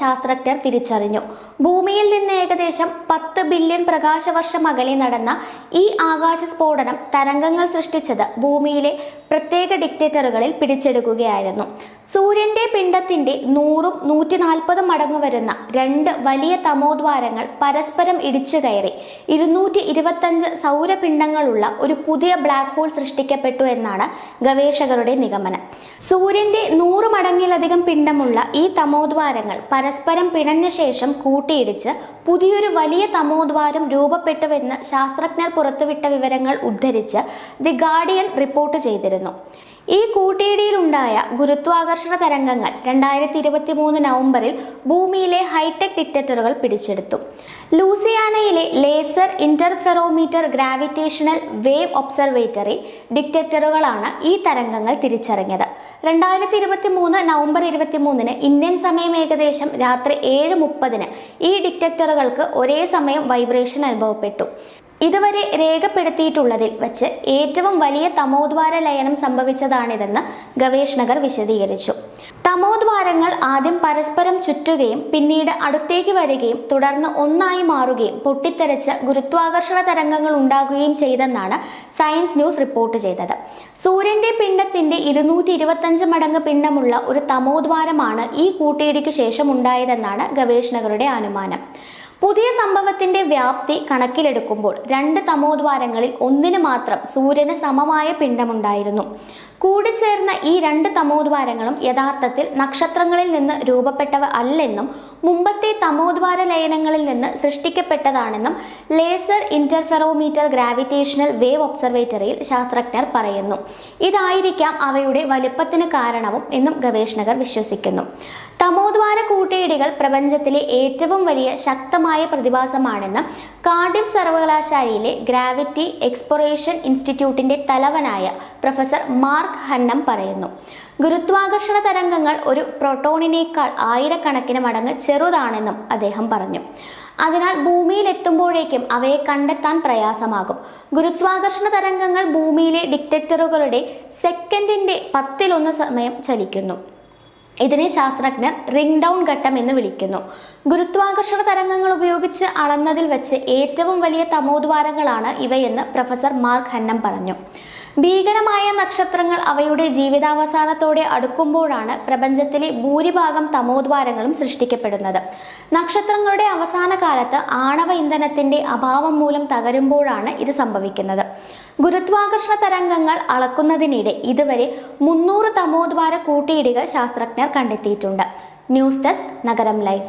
ശാസ്ത്രജ്ഞർ തിരിച്ചറിഞ്ഞു. ഭൂമിയിൽ നിന്ന് ഏകദേശം പത്ത് ബില്യൺ പ്രകാശവർഷം അകലെ നടന്ന ഈ ആകാശ സ്ഫോടനം തരംഗങ്ങൾ സൃഷ്ടിച്ചത് ഭൂമിയിലെ പ്രത്യേക ഡിക്റ്റേറ്ററുകളിൽ പിടിച്ചെടുക്കുകയായിരുന്നു. സൂര്യന്റെ പിണ്ടത്തിന്റെ നൂറും നൂറ്റി നാൽപ്പതും മടങ്ങ് വരുന്ന രണ്ട് വലിയ തമോദ്വാരങ്ങൾ പരസ്പരം ഇടിച്ചു കയറി. ഇരുന്നൂറ്റി ഇരുപത്തഞ്ച് സൗരപിണ്ഡങ്ങളുള്ള ഒരു പുതിയ ബ്ലാക്ക് ഹോൾ സൃഷ്ടിക്കപ്പെട്ടു എന്നാണ് ഗവേഷകരുടെ നിഗമനം. സൂര്യന്റെ നൂറ് മടങ്ങിലധികം പിണ്ഡമുള്ള ഈ തമോദ്വാരങ്ങൾ പരസ്പരം പിണഞ്ഞ ശേഷം കൂട്ടിയിടിച്ച് പുതിയൊരു വലിയ തമോദ്വാരം രൂപപ്പെട്ടുവെന്ന് ശാസ്ത്രജ്ഞർ പുറത്തുവിട്ട വിവരങ്ങൾ ഉദ്ധരിച്ച് ദി ഗാർഡിയൻ റിപ്പോർട്ട് ചെയ്തിരുന്നു. ഈ കൂട്ടിയിടിയിലുണ്ടായ ഗുരുത്വാകർഷണ തരംഗങ്ങൾ രണ്ടായിരത്തി ഇരുപത്തി മൂന്ന് നവംബറിൽ ഭൂമിയിലെ ഹൈടെക് ഡിറ്റക്ടറുകൾ പിടിച്ചെടുത്തു. ലൂസിയാനയിലെ laser interferometer gravitational wave observatory ഡിറ്റക്ടറുകളാണ് ഈ തരംഗങ്ങൾ തിരിച്ചറിഞ്ഞത്. രണ്ടായിരത്തി ഇരുപത്തി മൂന്ന് നവംബർ ഇരുപത്തി മൂന്നിന് ഇന്ത്യൻ സമയം ഏകദേശം രാത്രി ഏഴ് മുപ്പതിന് ഈ ഡിറ്റക്ടറുകൾക്ക് ഒരേ സമയം വൈബ്രേഷൻ അനുഭവപ്പെട്ടു. ഇതുവരെ രേഖപ്പെടുത്തിയിട്ടുള്ളതിൽ വച്ച് ഏറ്റവും വലിയ തമോദ്വാര ലയനം സംഭവിച്ചതാണിതെന്ന് ഗവേഷണകർ വിശദീകരിച്ചു. തമോദ്വാരങ്ങൾ ആദ്യം പരസ്പരം ചുറ്റുകയും പിന്നീട് അടുത്തേക്ക് വരികയും തുടർന്ന് ഒന്നായി മാറുകയും പൊട്ടിത്തെറിച്ച് ഗുരുത്വാകർഷണ തരംഗങ്ങൾ ഉണ്ടാകുകയും ചെയ്തെന്നാണ് സയൻസ് ന്യൂസ് റിപ്പോർട്ട് ചെയ്തത്. സൂര്യന്റെ പിണ്ഡത്തിന്റെ ഇരുന്നൂറ്റി ഇരുപത്തഞ്ച് മടങ്ങ് പിണ്ഡമുള്ള ഒരു തമോദ്വാരമാണ് ഈ കൂട്ടിയിടിക്ക് ശേഷം ഉണ്ടായതെന്നാണ് ഗവേഷകരുടെ അനുമാനം. പുതിയ സംഭവത്തിന്റെ വ്യാപ്തി കണക്കിലെടുക്കുമ്പോൾ രണ്ട് തമോദ്വാരങ്ങളിൽ ഒന്നിന് മാത്രം സൂര്യന് സമമായ പിണ്ഡമുണ്ടായിരുന്നു. കൂടിച്ചേർന്ന ഈ രണ്ട് തമോദ്വാരങ്ങളും യഥാർത്ഥത്തിൽ നക്ഷത്രങ്ങളിൽ നിന്ന് രൂപപ്പെട്ടവ അല്ലെന്നും മുമ്പത്തെ തമോദ്വാര ലയനങ്ങളിൽ നിന്ന് സൃഷ്ടിക്കപ്പെട്ടതാണെന്നും ലേസർ ഇന്റർഫെറോമീറ്റർ ഗ്രാവിറ്റേഷണൽ വേവ് ഒബ്സർവേറ്ററിയിൽ ശാസ്ത്രജ്ഞർ പറയുന്നു. ഇതായിരിക്കാം അവയുടെ വലിപ്പത്തിന് കാരണവും എന്നും ഗവേഷകർ വിശ്വസിക്കുന്നു. തമോദ്വാര കൂട്ടിയിടികൾ പ്രപഞ്ചത്തിലെ ഏറ്റവും വലിയ ശക്തമായ പ്രതിഭാസമാണെന്ന് കാർഡിഫ് സർവകലാശാലയിലെ ഗ്രാവിറ്റി എക്സ്പ്ലോറേഷൻ ഇൻസ്റ്റിറ്റ്യൂട്ടിന്റെ തലവനായ പ്രൊഫസർ മാർക്ക് ഹന്നം പറയുന്നു. ഗുരുത്വാകർഷണ തരംഗങ്ങൾ ഒരു പ്രോട്ടോണിനേക്കാൾ ആയിരക്കണക്കിന് മടങ്ങ് ചെറുതാണെന്നും അദ്ദേഹം പറഞ്ഞു. അതിനാൽ ഭൂമിയിൽ എത്തുമ്പോഴേക്കും അവയെ കണ്ടെത്താൻ പ്രയാസമാകും. ഗുരുത്വാകർഷണ തരംഗങ്ങൾ ഭൂമിയിലെ ഡിറ്റക്ടറുകളുടെ സെക്കൻഡിന്റെ പത്തിലൊന്ന് സമയം ചലിക്കുന്നു. ഇതിനെ ശാസ്ത്രജ്ഞർ റിംഗ് ഡൗൺ ഘട്ടം എന്ന് വിളിക്കുന്നു. ഗുരുത്വാകർഷണ തരംഗങ്ങൾ ഉപയോഗിച്ച് അളന്നതിൽ വെച്ച് ഏറ്റവും വലിയ തമോദ്വാരങ്ങളാണ് ഇവയെന്ന് പ്രൊഫസർ മാർക്ക് ഹന്നം പറഞ്ഞു. ഭീകരമായ നക്ഷത്രങ്ങൾ അവയുടെ ജീവിതാവസാനത്തോടെ അടുക്കുമ്പോഴാണ് പ്രപഞ്ചത്തിലെ ഭൂരിഭാഗം തമോദ്വാരങ്ങളും സൃഷ്ടിക്കപ്പെടുന്നത്. നക്ഷത്രങ്ങളുടെ അവസാന കാലത്ത് ആണവ ഇന്ധനത്തിന്റെ അഭാവം മൂലം തകരുമ്പോഴാണ് ഇത് സംഭവിക്കുന്നത്. ഗുരുത്വാകർഷണ തരംഗങ്ങൾ അളക്കുന്നതിനിടെ ഇതുവരെ മുന്നൂറ് തമോദ്വാര കൂട്ടിയിടികൾ ശാസ്ത്രജ്ഞർ കണ്ടെത്തിയിട്ടുണ്ട്. ന്യൂസ് ഡെസ്ക് നഗരം ലൈവ്